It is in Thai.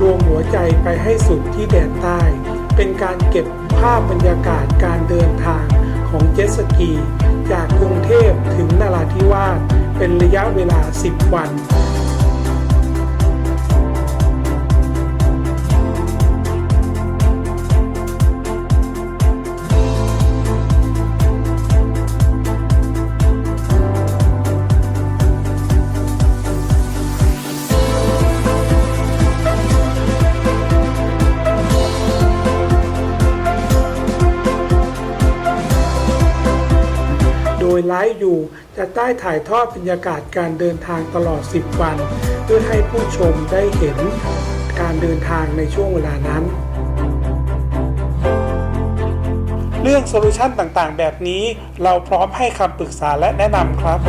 รวมหัวใจไปให้สุดที่แดนใต้ เป็นการเก็บภาพบรรยากาศการเดินทางของเจ็ตสกี จากกรุงเทพถึงนราธิวาสเป็นระยะเวลา 10 วัน ยไลฟ์อยู่จะได้ถ่ายทอดบรรยากาศการเดินทางตลอด 10 วัน เพื่อให้ผู้ชมได้เห็นการเดินทางในช่วงเวลานั้น เรื่องโซลูชันต่างๆ แบบนี้เราพร้อมให้คำปรึกษาและแนะนำครับ